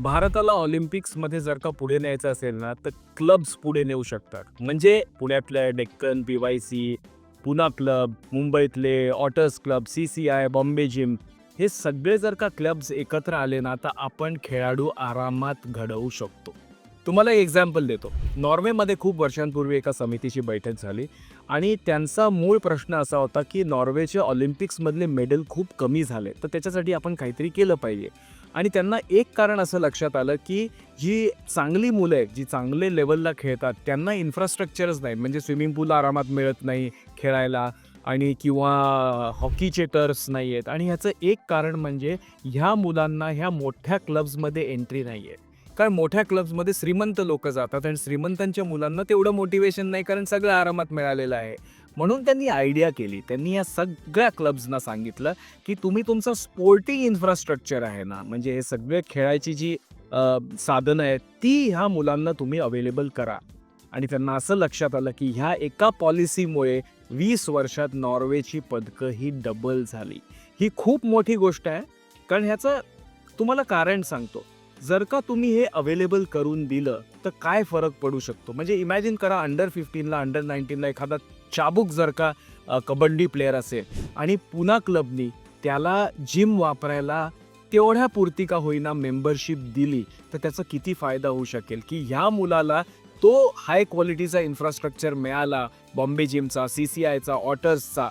भारताला ऑलिम्पिक्समध्ये जर का पुढे न्यायचं असेल ना तर क्लब्स पुढे नेऊ शकतात. म्हणजे पुण्यातल्या Deccan P Y C Poona club मुंबईतले otters club C C I Bombay gym हे सगळे जर का क्लब्स एकत्र आले ना तर आपण खेळाडू आरामात घडवू शकतो. तुम्हाला एक एक्झाम्पल देतो. नॉर्वेमध्ये खूप वर्षांपूर्वी एका समितीची बैठक झाली आणि त्यांचा मूळ प्रश्न असा होता की नॉर्वेचे ऑलिम्पिक्समधले मेडल खूप कमी झाले. तर त्याच्यासाठी आपण काहीतरी केलं पाहिजे. आणि त्यांना एक कारण असं लक्षात आलं की जी चांगली मुलं आहेत जी चांगले लेवलला खेळतात त्यांना इन्फ्रास्ट्रक्चरच नाही म्हणजे स्विमिंग पूल आरामात मिळत नाही खेळायला आणि किंवा हॉकीचे टर्स नाही आहेत आणि ह्याचं एक कारण म्हणजे ह्या मुलांना ह्या मोठ्या क्लब्समध्ये एंट्री नाही आहे कारण मोठ्या क्लब्समध्ये श्रीमंत लोक जातात आणि श्रीमंतांच्या मुलांना तेवढं मोटिवेशन नाही कारण सगळं आरामात मिळालेलं आहे. म्हणून त्यांनी आयडिया केली. त्यांनी या सगळ्या क्लब्सना सांगितलं की तुम्ही तुमचं स्पोर्टिंग इन्फ्रास्ट्रक्चर आहे ना म्हणजे हे सगळे खेळायची जी साधनं आहेत ती ह्या मुलांना तुम्ही अवेलेबल करा. आणि त्यांना असं लक्षात आलं की ह्या एका पॉलिसीमुळे वीस वर्षात नॉर्वेची पदकं ही डबल झाली. ही खूप मोठी गोष्ट आहे. कारण ह्याचं तुम्हाला कारण सांगतो. जर का तुम्ही हे अवेलेबल करून दिलं तर काय फरक पडू शकतो? म्हणजे इमॅजिन करा अंडर फिफ्टीनला अंडर नाईन्टीनला एखादा चाबूक जर का कबड्डी प्लेअर असेल आणि पुन्हा क्लबनी त्याला जिम वापरायला तेवढ्या पुरती का होईना मेंबरशिप दिली तर त्याचा किती फायदा होऊ शकेल? की ह्या मुलाला तो हाय क्वालिटीचा इन्फ्रास्ट्रक्चर मिळाला बॉम्बे जिमचा सी सी आयचा ऑटर्सचा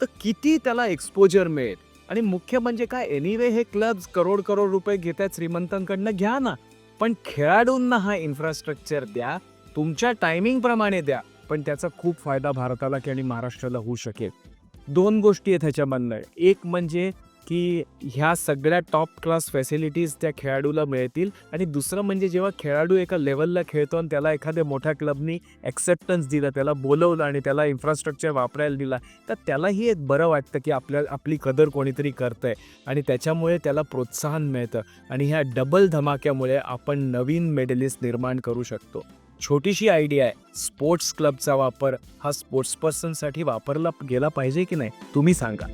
तर किती त्याला एक्सपोजर मिळेल? आणि मुख्य म्हणजे काय? एनिवे हे क्लब्स करोड करोड रुपये घेत आहेत श्रीमंतांकडनं. घ्या ना. पण खेळाडूंना हा इन्फ्रास्ट्रक्चर द्या. तुमच्या टायमिंगप्रमाणे द्या. पण त्याचा खूप फायदा भारताला की आणि महाराष्ट्राला होऊ शकेल. दोन गोष्टी आहेत ह्याच्यामधनं. एक म्हणजे की ह्या सगळ्या टॉप क्लास फॅसिलिटीज त्या खेळाडूला मिळतील. आणि दुसरं म्हणजे जेव्हा खेळाडू एका लेवलला खेळतो आणि त्याला एखाद्या मोठ्या क्लबनी ॲक्सेप्टन्स दिलं त्याला बोलवलं आणि त्याला इन्फ्रास्ट्रक्चर वापरायला दिला तर त्यालाही एक बरं वाटतं की आपल्या आपली कदर कोणीतरी करतंय. आणि त्याच्यामुळे त्याला प्रोत्साहन मिळतं. आणि ह्या डबल धमाक्यामुळे आपण नवीन मेडलिस्ट निर्माण करू शकतो. छोटीशी आयडिया आहे. स्पोर्ट्स क्लबचा वापर हा स्पोर्ट्स पर्सनसाठी वापरला गेला पाहिजे की नाही? तुम्ही सांगा.